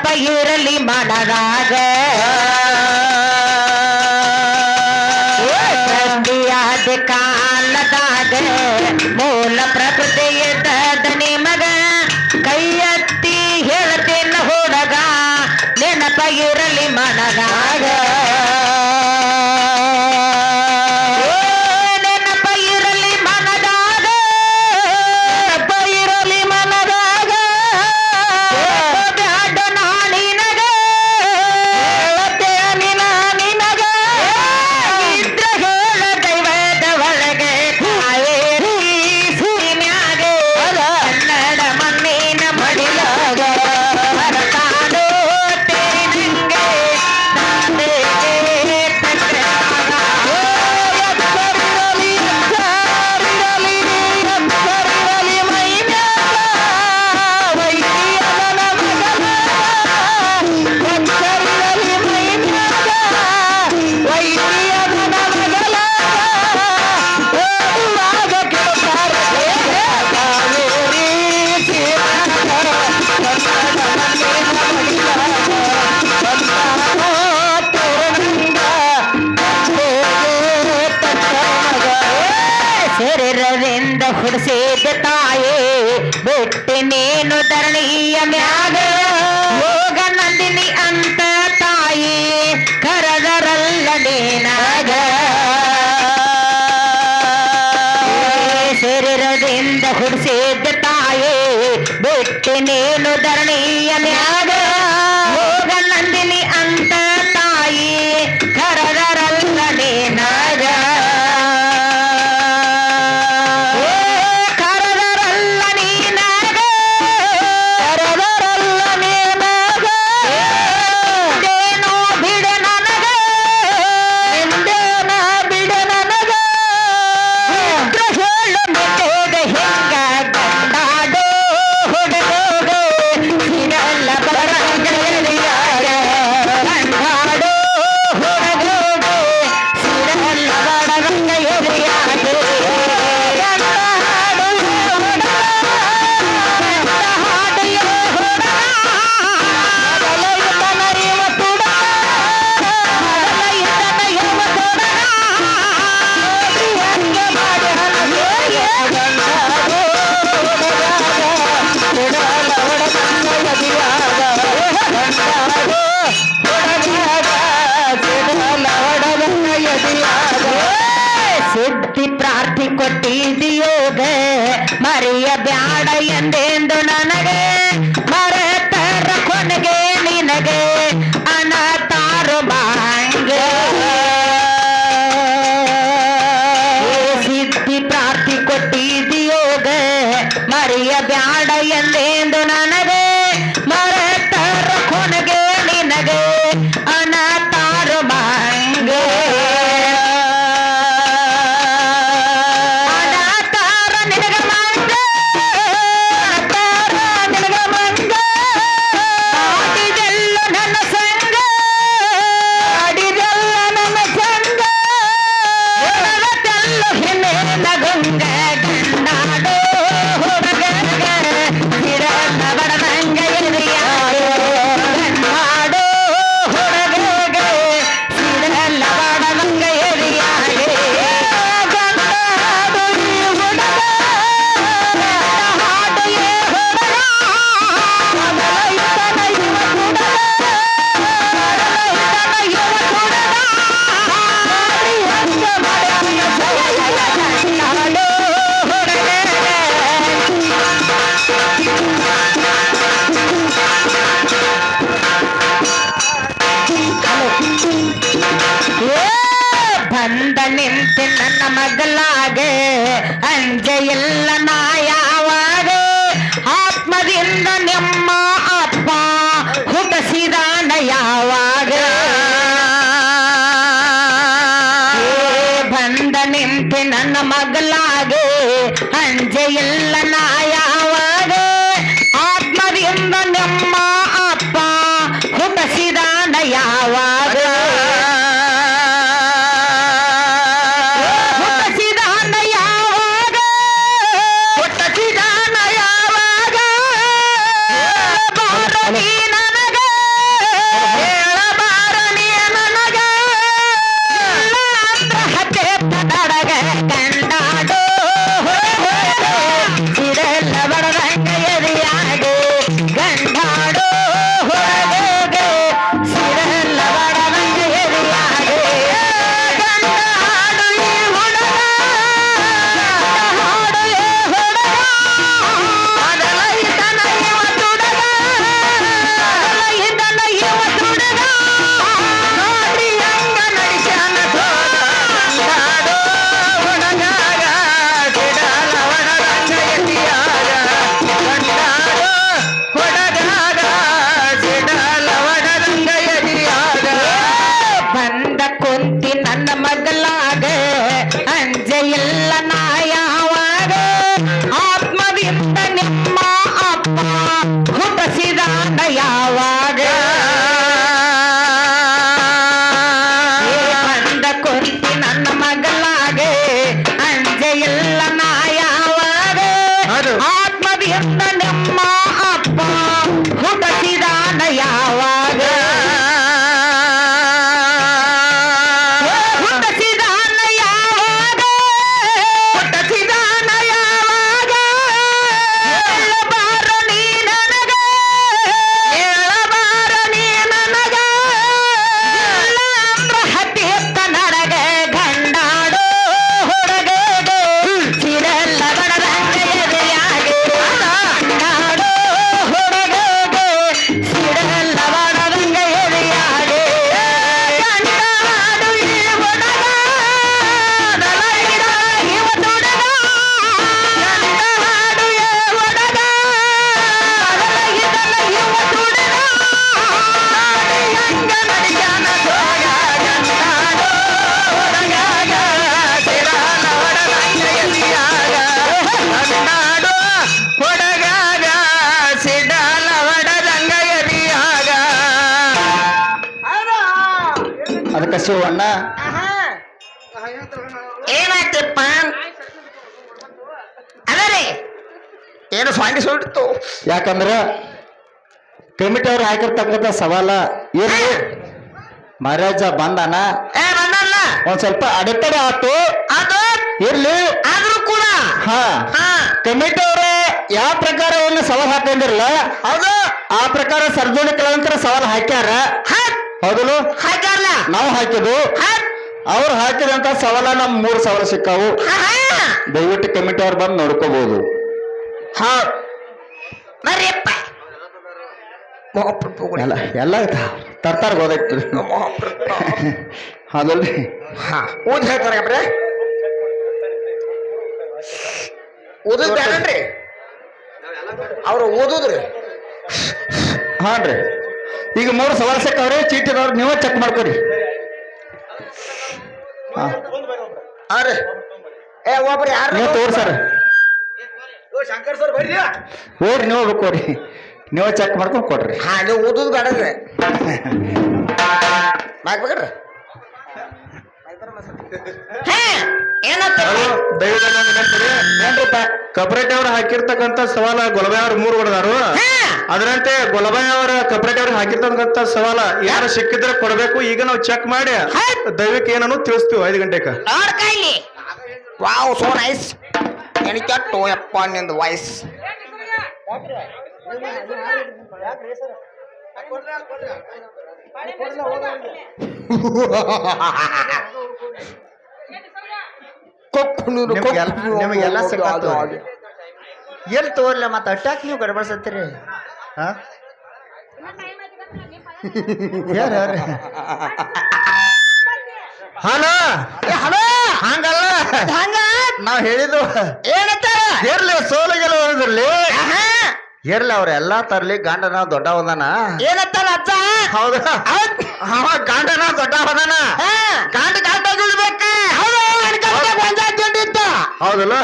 ನೆನಪ ಇರಲಿ ಮನದಾಗ నేను ధరణీయమ్యా ಮರಿಯ ಬ್ಯಾಡ ಎಂದೇಂದು ನನಗೆ ಮಗಲಾಗೆ ಅಂಜೆಯಲ್ಲ ಎಲ್ಲ ಯಾವಾಗ ಆತ್ಮದಿಂದ ನಿಮ್ಮ ಅದಕ್ಕೆ ಶಿವಣ್ಣ ಏನಾಯ್ತಪ್ಪ ಅದರೇ? ಏನು ಸ್ವಾಮಿ ಸುಟ್ಟಿತ್ತು ಯಾಕಂದ್ರ ಕಮಿಟಿ ಅವ್ರು ಹಾಕಿರ್ತಕ್ಕಂಥ ಸವಾಲ ಏನು? ಮಹಾರಾಜ ಬಂದಾನ? ಒಂದ್ ಸ್ವಲ್ಪ ಅಡೆತಡೆ ಆತು. ಅದು? ಇರ್ಲಿ. ಆದ್ರೂ ಕೂಡ? ಹಾ. ಹಾ. ಕಮಿಟಿ ಅವ್ರ ಯಾವ ಪ್ರಕಾರವನ್ನು ಸವಾಲ್ ಹಾಕೊಂಡಿರಲ್ಲ ಹೌದು. ಆ ಪ್ರಕಾರ ಸರ್ಜೋಣಿ ಕಲಾವಂತರ ಸವಾಲ್ ಹಾಕ್ಯಾರ. ಹತ್ ಹಾಕ್ಯಾರಲ್ಲ? ನಾವು ಹಾಕಿದ್ವು ಅವ್ರು ಹಾಕಿದಂತ ಸವಾಲ ನಮ್ ಮೂರು ಸವಾಲು ಸಿಕ್ಕಾವು. ದಯವಿಟ್ಟು ಕಮಿಟಿ ಅವ್ರು ಬಂದು ನೋಡ್ಕೋಬಹುದು ಹಾ. ಎಲ್ಲ ಎಲ್ಲ ತರ್ತಾರ ಗೊತ್ತಾಯ್ತು ಹೌದಲ್ರಿ ಹಾ. ಊದ್ ಹೇಳ್ತಾರೆ ಗಬ್ರೆ ಓದೋದ್ ಬೇಡನ್ರಿ ಅವ್ರು ಓದೋದ್ರಿ ಹಾನ್ರಿ. ಈಗ ಮೂರು ಸವಾಲ್ ಸಿಕ್ಕವ್ರಿ ಚೀಟಿದವ್ರು ನೀವೇ ಚೆಕ್ ಮಾಡ್ಕೊರಿ. ಹಾಂ. ಏ ಒಬ್ರು ಯಾರು ನೀವು ಶಂಕರ್ ಸರ್ ಬರ್ರಿ ಹೋಗ್ರಿ ನೀವು ಚೆಕ್ ಮಾಡ್ಕೊಂಡು ಕೊಡ್ರಿ. ಹಾಗೆ ಓದೋದು ಬೇಡನ್ರಿ ಮಾಡ್ಬೇಕ್ರಿ ಕಪರೇಟಿ ಅವ್ರು ಹಾಕಿರ್ತಕ್ಕಂತ ಸವಾಲ ಗೊಲಬಾಯಿ ಅವ್ರ ಮೂರು ಹೊಡೆದಾರು ಅದರಂತೆ ಗೊಲಬಾಯಿ ಅವರ ಕಪರೇಟಿ ಅವ್ರು ಹಾಕಿರ್ತಕ್ಕಂತ ಸವಾಲ ಯಾರು ಸಿಕ್ಕಿದ್ರೆ ಕೊಡಬೇಕು ಈಗ ನಾವು ಚೆಕ್ ಮಾಡಿ ದೈವಕ್ಕೆ ಏನನ್ನು ತಿಳಿಸ್ತೀವಿ ಐದು ಗಂಟೆಗೆ ವಾವ್ ಸೋ ನೈಸ್ ಎಣಿಕೆಟ್ಟು ಯಪ್ಪ ನಿಂದು ವಾಯ್ಸ್ ನಿಮ್ಗೆಲ್ಲ ನಿಮಗೆಲ್ಲ ಸಿಕ್ಕಾತು. ಎಲ್ಲಿ ತೋರ್ಲ ಮತ್ತೆ ಅಟ್ಯಾಕ್ ನೀವು ಗಡಬಡಿಸತ್ತೀರಿ ಹಾ? ಹಲೋ? ಹಲೋ? ಹಂಗಲ್ಲ. ಹಂಗ? ನಾವ್ ಹೇಳಿದ್ದು ಏನಂತಾರ ಇರ್ಲಿ ಸೋಲಿಗೆಲ್ಲ ಹೋದ್ರಲ್ಲಿ ಇರ್ಲಿ ಅವ್ರ ಎಲ್ಲಾ ತರ್ಲಿ ಗಂಡನ ದೊಡ್ಡ ಹೋದಾನ ಏನಂತಾರ ಅಜ್ಜ? ಹೌದಾ. ಅವ ಗಂಡನ ದೊಡ್ಡ ಹೋದಾನ ಗಂಡ ಗಂಡ ಉಳ್ಬೇಕ. ಹೌದಲ್ಲ?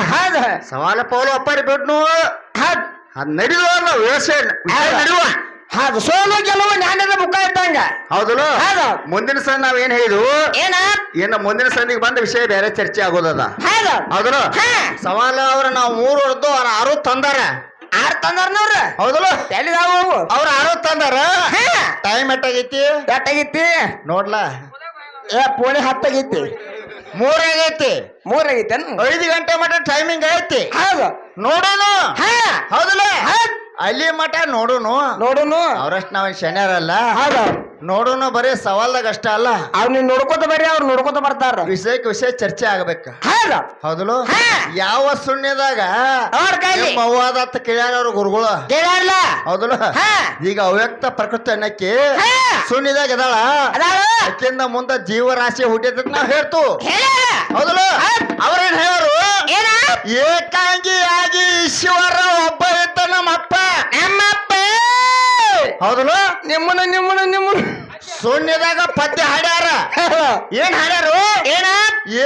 ಸವಾಲ ಪೌಲು ಅಪ್ಪಾರಿ ಬಿಟ್ನು ಅದ್ ನಡಿದು ಅಲ್ಲ ವ್ಯವಸಾಯ ನಡಿಯುವ. ಅದು ಸೋಲು ಗೆಲುವು ಜ್ಞಾನದ ಮುಖ ಇದ್ದಂಗ. ಹೌದಲ್ಲ? ಹೌದು. ಮುಂದಿನ ಸಲ ನಾವ್ ಏನ್ ಹೇಳಿದ್ವು ಏನ? ಏನ ಮುಂದಿನ ಸಂದಿಗೆ ಬಂದ ವಿಷಯ ಬೇರೆ ಚರ್ಚೆ ಆಗೋದದ. ಹೌದು. ಹೌದಲ್ಲ. ಸವಾಲ ಅವ್ರ ನಾವು ಮೂರು ಹೊಡೆದು ಅವ್ರ ಆರು ತಂದಾರ. ಆರ್ ತಂದಾರ ನೋಡ್ರ? ಹೌದಲ್ಲ? ಎಲ್ಲಿದಾವು ಅವ್ರ ಆರು ತಂದಾರ. ಟೈಮ್ ಎಟ್ಟಾಗೈತಿ? ಎಟ್ಟಾಗೈತಿ? ನೋಡ್ಲಾ? ಏ ಪೋಣಿ ಹತ್ತಾಗೈತಿ. ಮೂರಾಗೈತಿ ಮೂರಾಗೈತೆ ಐದು ಗಂಟೆ ಮಟ್ಟ ಟೈಮಿಂಗ್ ಐತಿ. ಹೌದು. ನೋಡೋಣ. ಹಾ! ಅಲ್ಲಿ ಮಠ ನೋಡೋನು. ನೋಡುನು? ಅವ್ರಷ್ಟು ನಾವ್ ಶನಿಯಾರಲ್ಲ ಹೌದು? ನೋಡೋನು ಬರೀ ಸವಾಲ್ದಾಗ ಅಷ್ಟ ಅಲ್ಲ. ಅವ್ರು ನೀನ್ ನೋಡ್ಕೋತ ಬರ್ರಿ ಅವ್ರು ನೋಡ್ಕೋತ ಬರ್ತಾರ. ವಿಷಯಕ್ಕೆ ವಿಷಯ ಚರ್ಚೆ ಆಗ್ಬೇಕ. ಹೌದು? ಹೌದಲ್ಲ ಹಾ. ಯಾವ ಸುಣ್ಯದಾಗ ಅವ್ವಾದ ಅಂತ ಕೇಳ್ಯಾರ ಅವ್ರ ಗುರುಗಳು? ಕೇಳಲ್ಲ ಹೌದಲ್ಲ ಹಾ. ಈಗ ಅವ್ಯಕ್ತ ಪ್ರಕೃತಿ ಅನ್ನಕ್ಕೆ. ಸುಣ್ಯದಾಗ ಇದಾಳ. ಅದಾಳ. ಅಕ್ಕಿಂದ ಮುಂದ ಜೀವರಾಶಿ ಹುಟ್ಟಿದ ನಾವ್ ಹೇಳ್ತು. ಹೌದಲು? ಅವ್ರೇನ್ ಹೇಳೋರು ಏನ? ಏಕಾಂಗಿಯಾಗಿ ಈಶ್ವರ ಹೌದಲ್ಲ? ನಿಮ್ಮನ ನಿಮ್ಮನ ನಿಮ್ಮನ ಶೂನ್ಯದಾಗ ಪದ್ಯ ಹಾಡ್ಯಾರ. ಏನ್ ಹಾಡ್ಯಾರು? ಏನ?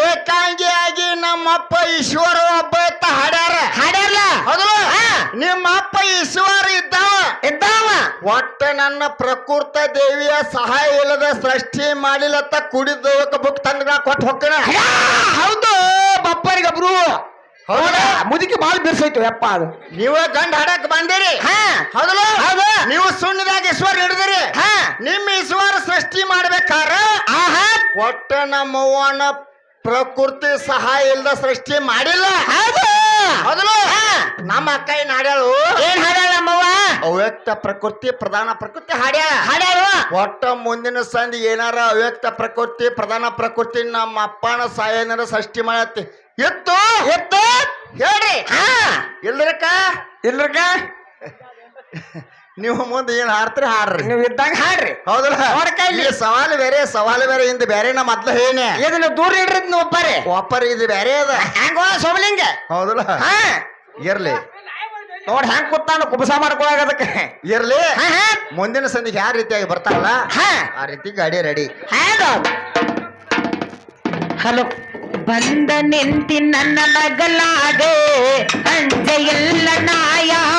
ಏಕಾಂಗಿಯಾಗಿ ನಮ್ಮಪ್ಪ ಈಶ್ವರ ಒಬ್ಬ ಇತ್ತ ಹಾಡ್ಯಾರ. ಹಾಡ್ಯಾರಲ್ಲ ಹೌದಲ್ಲ? ಹಾ. ನಿಮ್ಮ ಅಪ್ಪ ಈಶ್ವರ ಇದ್ದಾವ. ಇದ್ದಾವ? ಒಟ್ಟ ನನ್ನ ಪ್ರಕೃತ ದೇವಿಯ ಸಹಾಯ ಇಲ್ಲದ ಸೃಷ್ಟಿ ಮಾಡಿಲತ್ತ ಕುಡಿದ ಬುಕ್ ತಂದ ನಾ ಕೊಟ್ಟು ಹೋಗ್ತೇನೆ ಹೌದು ಬಪ್ಪರಿಗೊಬ್ರು. ಹೌದಾ? ಮುದುಕಿ ಬಾಲ್ ಬಿರ್ಸೈತು ಯಪ್ಪ ಅದು. ನೀವ ಗಂಡ ಹಾಡಕ್ ಬಂದಿರಿ? ಹಾ. ಹೌದಲ್ಲ? ಹೌದು. ನೀವು ಸುಣ್ಣದಾಗ ಈಶ್ವರ ಹಿಡಿದಿರಿ. ಹಾ. ನಿಮ್ಮ ಈಶ್ವರ ಸೃಷ್ಟಿ ಮಾಡ್ಬೇಕಾರ ಆಹಾ. ಒಟ್ಟ ನಮ್ಮವ್ವನ ಪ್ರಕೃತಿ ಸಹಾಯ ಇಲ್ದ ಸೃಷ್ಟಿ ಮಾಡಿಲ್ಲ. ಹೌದು. ಹೌದಲ್ಲ? ನಮ್ಮ ಅಕ್ಕ ಏನ್ ಹಾಡ್ಯಾಳು. ಏನ್ ಹಾಡ್ಯಾಳ ನಮ್ಮವ್ವ? ಅವ್ಯಕ್ತ ಪ್ರಕೃತಿ ಪ್ರಧಾನ ಪ್ರಕೃತಿ ಹಾಡ್ಯಾಳ. ಹಾಡ್ಯಾಳು. ಒಟ್ಟ ಮುಂದಿನ ಸಂಧಿ ಏನಾರ ಅವ್ಯಕ್ತ ಪ್ರಕೃತಿ ಪ್ರಧಾನ ಪ್ರಕೃತಿ ನಮ್ಮ ಅಪ್ಪನ ಸಹಾಯ ಏನಾರ ಸೃಷ್ಟಿ ಮಾಡತ್ತಿ. ಎತ್ತು? ಎತ್ತು? ಹೇಳ್ರಿ. ಹಾ. ಇಲ್ರಕ್ಕ ಇಲ್ರಕ ನೀವು ಮುಂದೆ ಏನ್ ಹಾಡ್ತೀರಿ ಹಾಡ್ರಿ. ನೀವು ಇದ್ದಂಗ ಹಾಡ್ರಿ. ಹೌದಲ್ಲ? ನೋಡ್ಕ ಇಲ್ಲಿ. ಸವಾಲು ಬೇರೆ ಸವಾಲು ಬೇರೆ ಇಂದ ಬೇರೆ ನಾ ಮೊದ್ಲು ಹೇನೆ ಇದನ್ನ ದೂರ ಇಡ್ರಿ ನೀವು ಒಬ್ಬರೇ. ವಾಪರ್ ಇದು ಬೇರೆ ಅದ. ಹೆಂಗ ಸೋಮಲಿಂಗ ಹೌದಲ್ಲ? ಹಾ. ಇರ್ಲಿ. ನೋಡ್ ಹೆಂಗ್ ಕೂತಾನ ಕುಬಸ ಮಾಡ್ಕೊಳಗದಕ್ಕೆ ಇರ್ಲಿ. ಹಾ ಹಾ. ಮುಂದಿನ ಸಂದಿಗೆ ಯಾವ ರೀತಿಯಾಗಿ ಬರ್ತಾರಲ್ಲ ಹಾ. ಆ ರೀತಿ ಗಾಡಿ ರೆಡಿ. ಹಲೋ. ಬಂದ ನಿಂತಿ ನನ್ನ ಮಗಲಾಗೆ ಅಂಜೆಯಿಲ್ಲ ನಾ ಯಾವ